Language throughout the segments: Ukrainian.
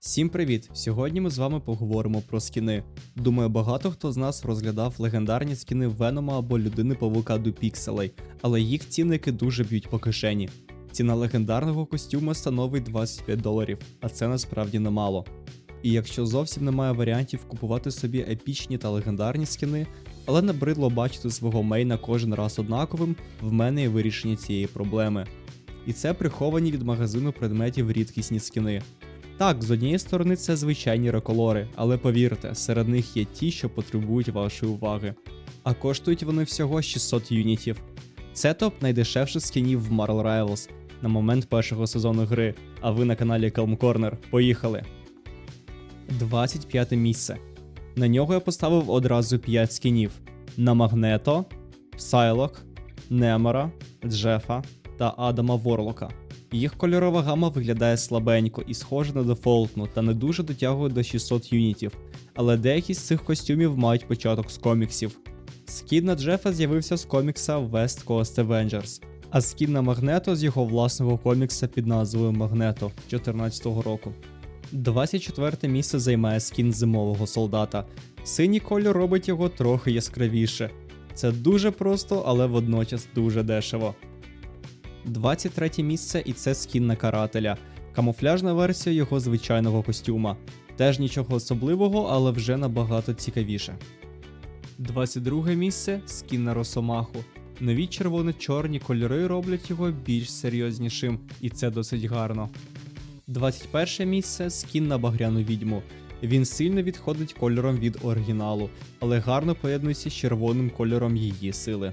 Всім привіт! Сьогодні ми з вами поговоримо про скіни. Думаю, багато хто з нас розглядав легендарні скіни Венома або людини павука до пікселей, але їх цінники дуже б'ють по кишені. Ціна легендарного костюма становить 25 доларів, а це насправді немало. І якщо зовсім немає варіантів купувати собі епічні та легендарні скіни, але набридло бачити свого мейна кожен раз однаковим, в мене є вирішення цієї проблеми. І це приховані від магазину предметів рідкісні скіни. Так, з однієї сторони це звичайні реколори, але повірте, серед них є ті, що потребують вашої уваги. А коштують вони всього 600 юнітів. Це топ найдешевших скінів в Marvel Rivals на момент першого сезону гри, а ви на каналі Calm Corner. Поїхали! 25 місце. На нього я поставив одразу 5 скінів: на Магнето, Псайлок, Немора, Джефа та Адама Ворлока. Їх кольорова гама виглядає слабенько і схожа на дефолтну та не дуже дотягує до 600 юнітів, але деякі з цих костюмів мають початок з коміксів. Скін на Джефа з'явився з комікса West Coast Avengers, а скін на Магнето з його власного комікса під назвою Магнето 2014 року. 24 місце займає скін зимового солдата. Синій кольор робить його трохи яскравіше. Це дуже просто, але водночас дуже дешево. 23 місце і це скін на карателя. Камуфляжна версія його звичайного костюма. Теж нічого особливого, але вже набагато цікавіше. 22 місце скін на Росомаху. Нові червоно-чорні кольори роблять його більш серйознішим, і це досить гарно. 21 місце скін на багряну відьму. Він сильно відходить кольором від оригіналу, але гарно поєднується з червоним кольором її сили.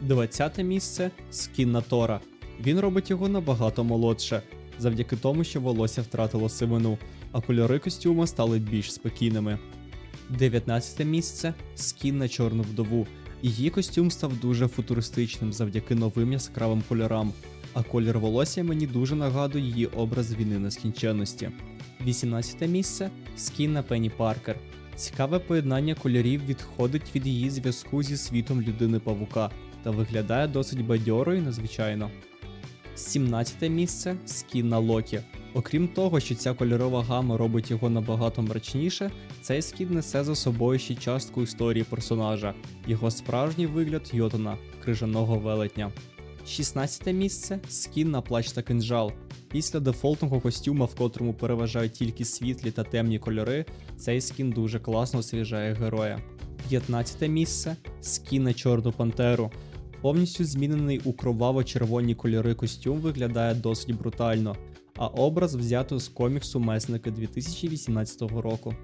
20 місце скін на Тора. Він робить його набагато молодше, завдяки тому, що волосся втратило сивину, а кольори костюма стали більш спокійними. 19 місце скін на чорну вдову. Її костюм став дуже футуристичним завдяки новим яскравим кольорам, а колір волосся мені дуже нагадує її образ війни нескінченності. 18 місце скін на Пенні Паркер. Цікаве поєднання кольорів відходить від її зв'язку зі світом людини павука та виглядає досить бадьоро і незвичайно. 17 місце скін на Локі. Окрім того, що ця кольорова гама робить його набагато мрачніше, цей скін несе за собою ще частку історії персонажа, його справжній вигляд Йотуна, крижаного велетня. 16 місце скін на плащ та кинжал. Після дефолтного костюма, в котрому переважають тільки світлі та темні кольори, цей скін дуже класно освіжає героя. 15 місце скін на Чорну Пантеру. Повністю змінений у кроваво-червоні кольори костюм виглядає досить брутально, а образ взято з коміксу Месники 2018 року.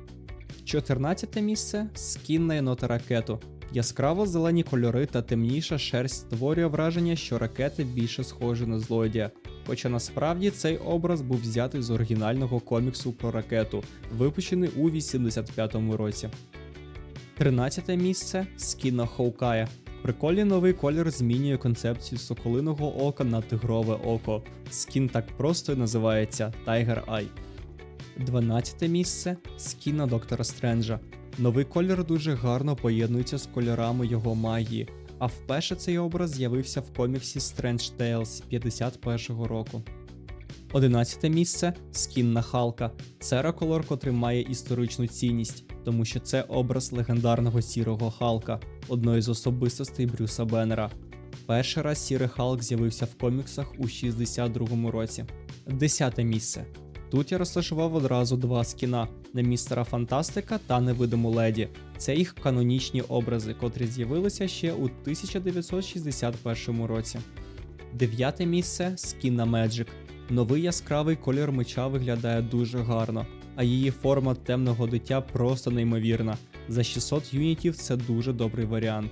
14 місце скін на єнота ракету. Яскраво зелені кольори та темніша шерсть створює враження, що ракети більше схожі на злодія. Хоча насправді цей образ був взятий з оригінального коміксу про ракету, випущений у 85-му році. 13 місце скін на Хоукая. Прикольний новий колір змінює концепцію соколиного ока на тигрове око. Скін так просто і називається Tiger Eye. 12 місце скін на Доктора Стренджа. Новий колір дуже гарно поєднується з кольорами його магії, а вперше цей образ з'явився в коміксі Strange Tales 51-го року. 11 місце скін на Халка. Це реколор, котрий має історичну цінність, тому що це образ легендарного сірого Халка, одної з особистостей Брюса Беннера. Перший раз сірий Халк з'явився в коміксах у 62-му році. 10 місце. Тут я розташував одразу два скіна на містера Фантастика та невидиму леді. Це їх канонічні образи, котрі з'явилися ще у 1961 році. Дев'яте місце скін на Magic. Новий яскравий колір меча виглядає дуже гарно, а її форма темного дитя просто неймовірна. За 600 юнітів це дуже добрий варіант.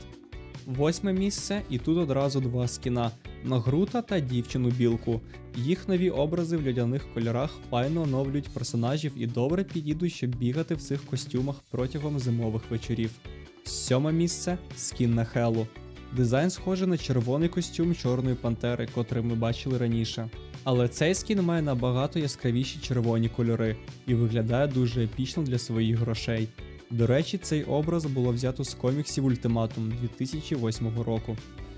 Восьме місце, і тут одразу два скіна на Грута та дівчину білку. Їх нові образи в людяних кольорах файно оновлюють персонажів і добре підійдуть, щоб бігати в цих костюмах протягом зимових вечорів. Сьоме місце скін на Хелу. Дизайн схожий на червоний костюм Чорної пантери, котрий ми бачили раніше. Але цей скін має набагато яскравіші червоні кольори і виглядає дуже епічно для своїх грошей. До речі, цей образ було взято з коміксів Ультиматум 2008 року.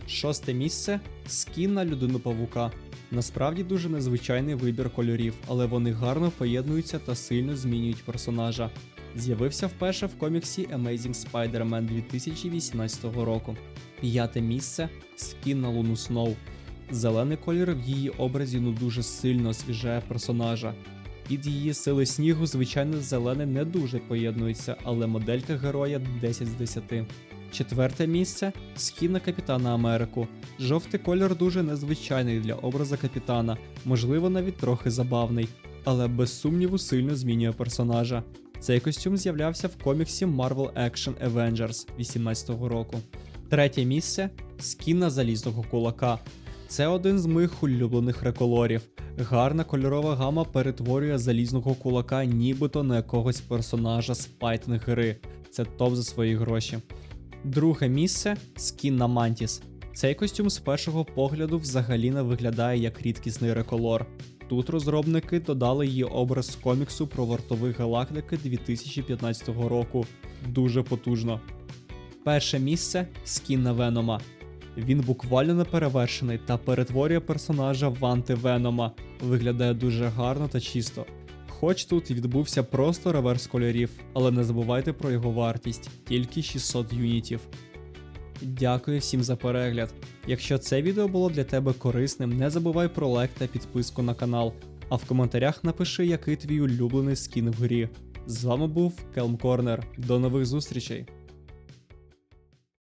Шосте місце скін на людину павука. Насправді дуже незвичайний вибір кольорів, але вони гарно поєднуються та сильно змінюють персонажа. З'явився вперше в коміксі Amazing Spider-Man 2018 року. П'яте місце скін на Луну Сноу. Зелений колір в її образі ну дуже сильно освіжає персонажа. Під її сили снігу, звичайно, зелене не дуже поєднується, але моделька героя 10 з 10. Четверте місце скін на Капітана Америку. Жовтий колір дуже незвичайний для образа капітана, можливо, навіть трохи забавний, але без сумніву сильно змінює персонажа. Цей костюм з'являвся в коміксі Marvel Action Avengers 18-го року. Третє місце скін на залізного кулака. Це один з моїх улюблених реколорів. Гарна кольорова гама перетворює залізного кулака нібито на якогось персонажа з файтинг гри. Це топ за свої гроші. Друге місце скін на Мантіс. Цей костюм з першого погляду взагалі не виглядає як рідкісний реколор. Тут розробники додали її образ з коміксу про вартових галактики 2015 року. Дуже потужно. Перше місце скін на Венома. Він буквально неперевершений та перетворює персонажа в антивенома. Виглядає дуже гарно та чисто. Хоч тут відбувся просто реверс кольорів, але не забувайте про його вартість тільки 600 юнітів. Дякую всім за перегляд. Якщо це відео було для тебе корисним, не забувай про лайк та підписку на канал, а в коментарях напиши, який твій улюблений скін в грі. З вами був Келм Корнер. До нових зустрічей!